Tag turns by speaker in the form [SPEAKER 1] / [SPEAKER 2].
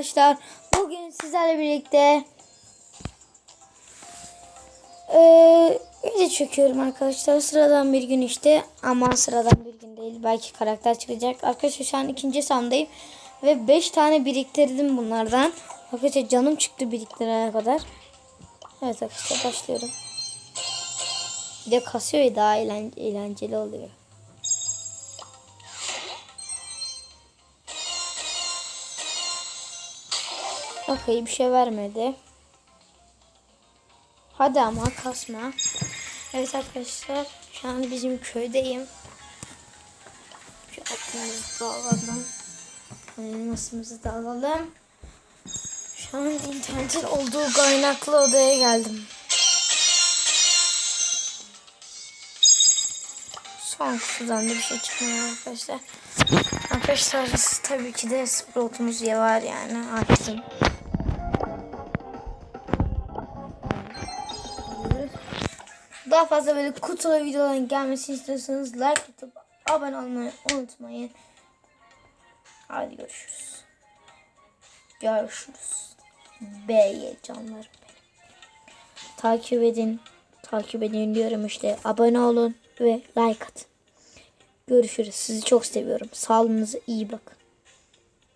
[SPEAKER 1] arkadaşlar. Bugün sizlerle birlikte eee video çekiyorum arkadaşlar. Sıradan bir gün işte. Ama sıradan bir gün değil. Belki karakter çıkacak. Arkadaşlar şu an ikinci sandayım. Ve 5 tane biriktirdim bunlardan. Arkadaşlar canım çıktı biriktirene kadar. Evet arkadaşlar başlıyorum. Bir de kasıyor daha eğlen- eğlenceli oluyor. Okey bir şey vermedi. Hadi ama kasma. Evet arkadaşlar şu an bizim köydeyim. Şu atımızı da alalım. Elmasımızı da alalım. Şu an internetin olduğu kaynaklı odaya geldim. Son kutudan da bir şey çıkmıyor arkadaşlar. Arkadaşlar tabii ki de sprotumuz ya var yani açtım. Daha fazla böyle kutulu videoların gelmesini istiyorsanız like atıp abone olmayı unutmayın. Hadi görüşürüz. Görüşürüz. B'ye canlarım. Takip edin. Takip edin diyorum işte. Abone olun ve like atın. Görüşürüz. Sizi çok seviyorum. Sağlığınıza iyi bakın.